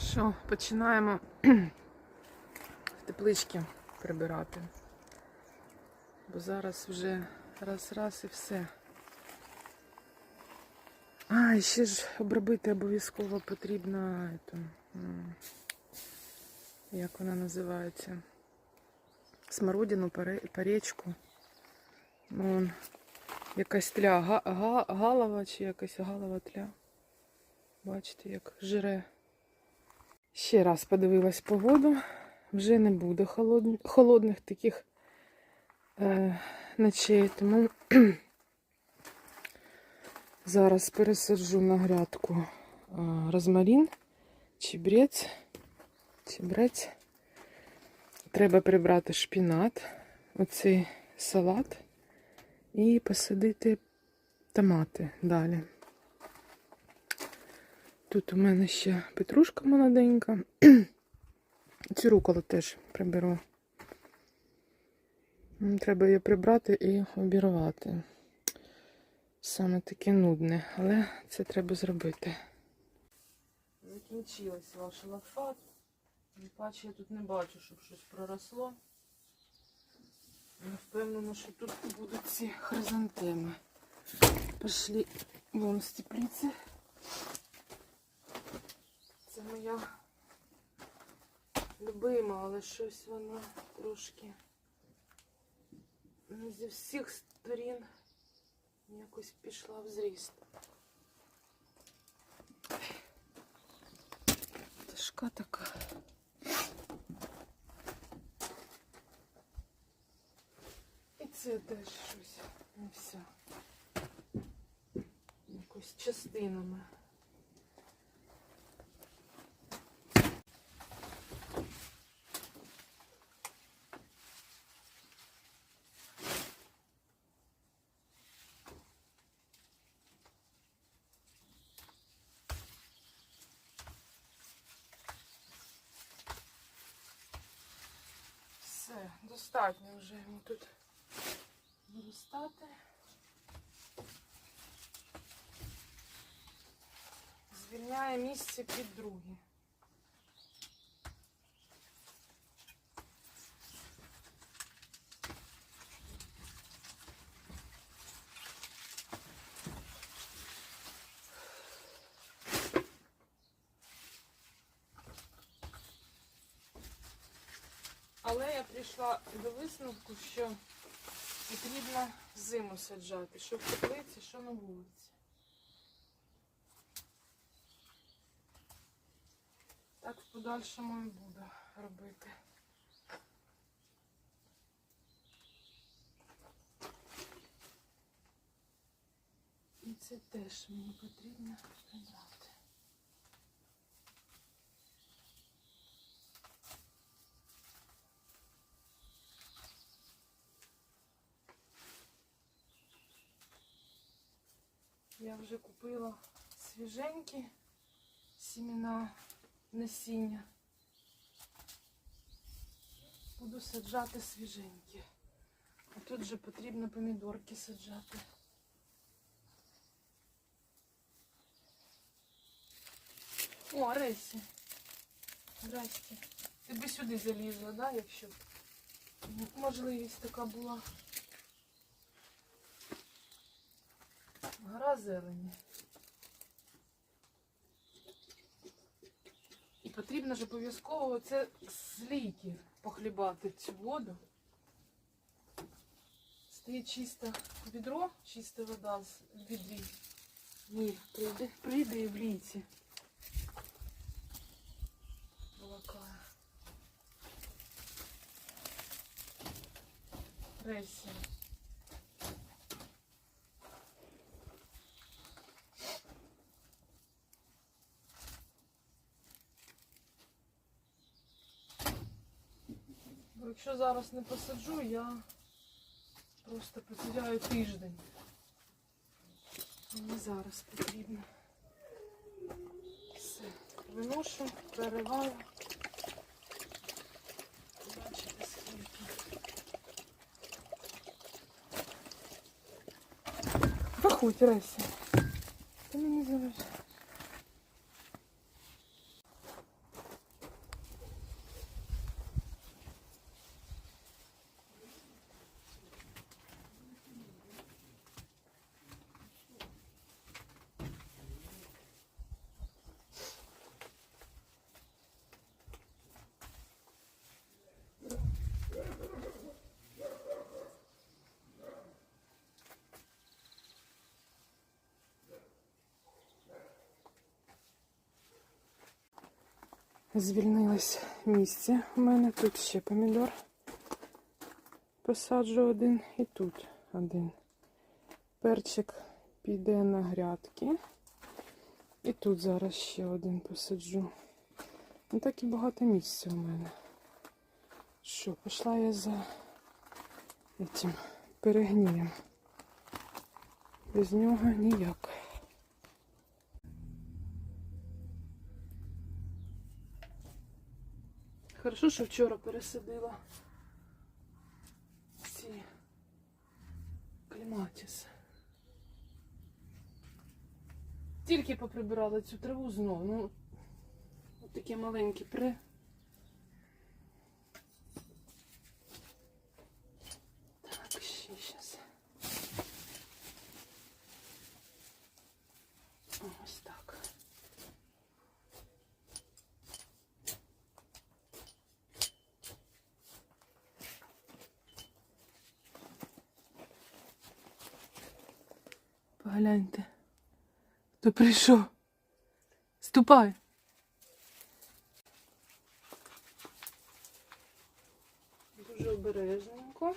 Що, починаємо в теплички прибирати. Бо зараз вже раз-раз і все. А, і ще ж обробити обов'язково потрібно ету, як вона називається? Смородину, паре- паречку. Ну, он, якась тля, га, га, галова чи якась галова тля. Бачите, як жире. Ще раз подивилась погоду. Вже не буде холод... холодних таких е, ночей, тому зараз пересаджу на грядку е, розмарин, чебрець, чебрець. Треба прибрати шпінат, оцей салат і посадити томати далі. Тут у мене ще петрушка молоденька. Цю руколу теж приберу. Треба її прибрати і обірвати. Саме таке нудне, але це треба зробити. Закінчилась ваша лафа. Паче я тут не бачу, щоб щось проросло. Не впевнена, що тут будуть ці хризантеми. Пішли вон з теплиці. Моя любима, але щось вона трошки зі всіх сторін якось пішла в зріст. Тяжка така. І це теж щось не все. Якось частинами. Все, достатньо вже йому тут виростати. Звільняє місце під другі. Але я прийшла до висновку, що потрібно зиму саджати, що в теплиці, що на вулиці. Так в подальшому і буду робити. І це теж мені потрібно. Я вже купила свіженькі сімена насіння. Буду саджати свіженькі. А тут же потрібно помідорки саджати. О, Ресі. Здрасте. Ти би сюди залізла, да, якщо можливість така була. Гора зелені. І потрібно ж обов'язково це з лійки похлібати цю воду. Стоїть чисте відро, чиста вода з відрі. Ні, прийде, прийде в лійці. Ресі. Якщо зараз не посаджу, я просто потеряю тиждень. Мені зараз потрібно. Все. Виношу, перериваю. Бачите, скільки. Виходь, Ресі. Ти мені заважаєш. Звільнилось місце у мене. Тут ще помідор. Посаджу один і тут один. Перчик піде на грядки. І тут зараз ще один посаджу. Ну так і багато місця у мене. Що, пішла я за цим перегнієм. Без нього ніяк. Хорошо, що вчора пересадила ці кліматіс. Тільки поприбирала цю траву знову. Ну, от такі маленькі при. Так, ще щас. Ось так. Погляньте. Хто прийшов? Ступай. Дуже обережненько.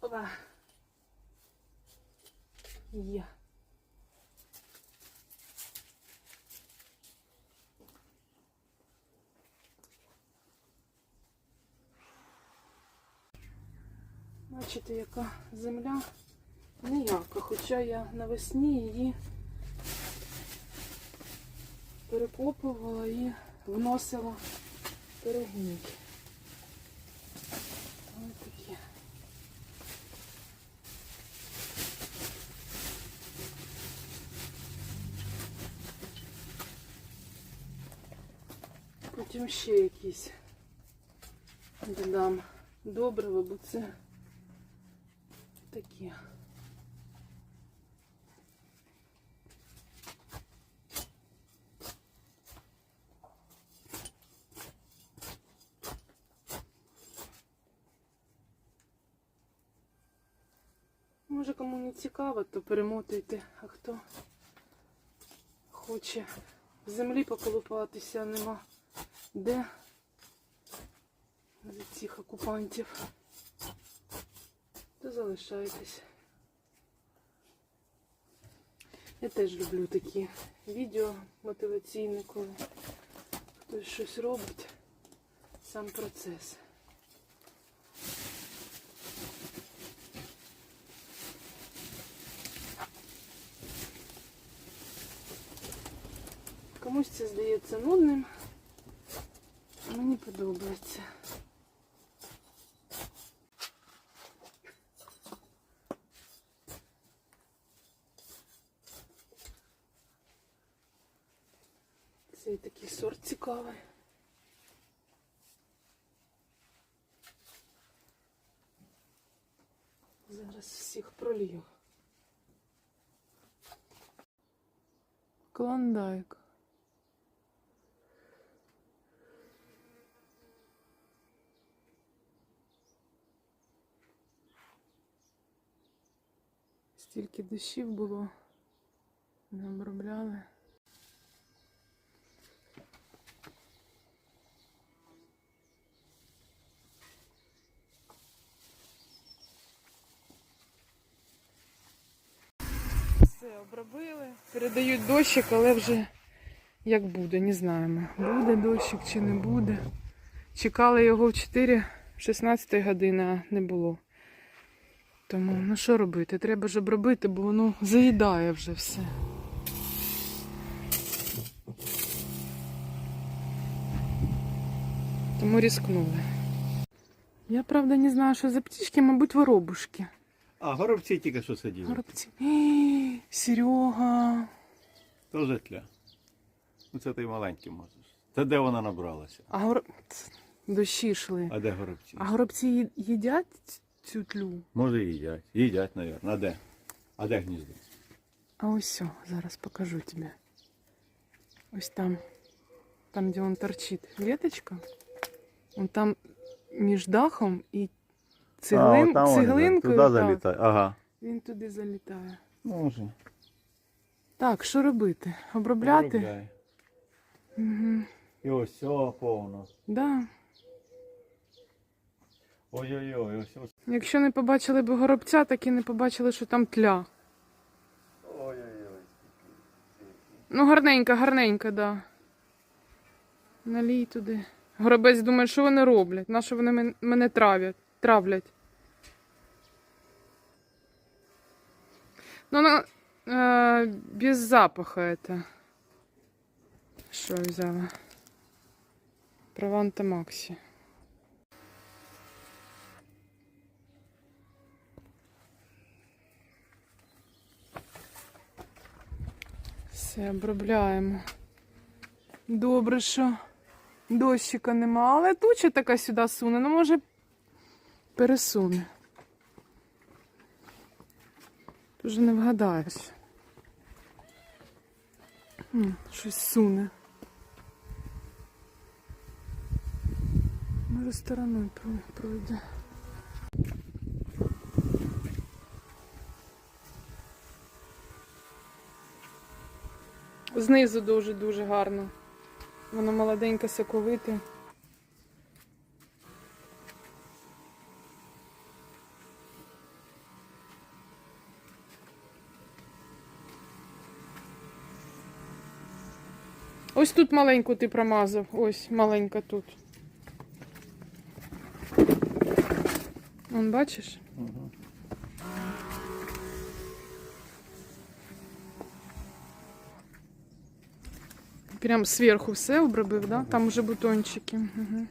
Опа. Є. Бачите, яка земля ніяка, хоча я навесні її перекопувала і вносила перегній. Ось такі. Потім ще якісь додам добриво, бо це такі. Може кому не цікаво, то перемотуйте, а хто хоче в землі поколупатися, нема де. Від цих окупантів, то залишайтесь. Я теж люблю такі відео мотиваційні, коли хтось щось робить, сам процес. Комусь це здається нудним. Мені подобається. Цікавий. Зараз всіх пролью. Клондайк. Стільки дощів було, не обробляли. Все, обробили. Передають дощик, але вже як буде, не знаємо. Буде дощик чи не буде. Чекали його в 4, 16 години, а не було. Тому, ну що робити? Треба ж обробити, бо воно заїдає вже все. Тому різкнули. Я правда не знаю, що за птички, мабуть, воробушки. А, горобці тільки що сиділи. Горобці. Серега. Тоже тля. Ну це ти маленький можеш. Це де вона набралася? А гор... Дощі йшли. А де горобці? А горобці їдять цю тлю? Може їдять. Їдять, мабуть. А де? А де гніздо? А ось все, зараз покажу тобі. Ось там, там, де он торчить веточка, он там між дахом і цеглин, там вони, цеглинкою, Туди залітає. Ага. він туди залітає. Може. Так, що робити? Обробляти? Обробляй. Угу. І ось все повно. Да. Ой-ой-ой, ось ось. Якщо не побачили б горобця, так і не побачили, що там тля. Ой-ой-ой. Ну, гарненька, гарненька, да. Налій туди. Горобець думає, що вони роблять? На що вони мен- мене травлять? травлять? Ну, вона е, без запаха это. Що я взяла? Прованта Максі. Все, обробляємо. Добре, що дощика нема, але туча така сюди суне, ну може пересуне. Тут вже не вгадаєш. Щось суне. Може стороною пройде. Знизу дуже-дуже гарно. Воно молоденьке, соковите. Ось тут маленьку ти промазав. Ось маленька тут. Вон бачиш? Угу. Прям сверху все обробив, да? Там уже бутончики. Угу.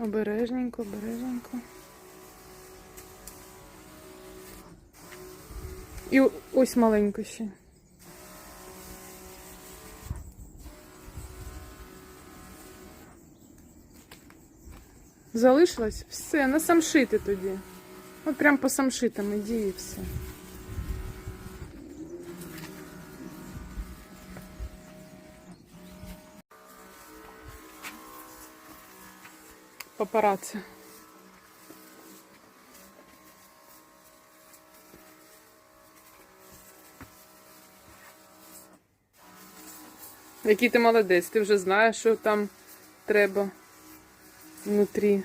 Обережненько, обережненько. І ось маленько ще. Залишилось? Все, на самшити тоді. От прям по самшитам іди і все. Папараці. Який ти молодець, ти вже знаєш, що там треба внутрі.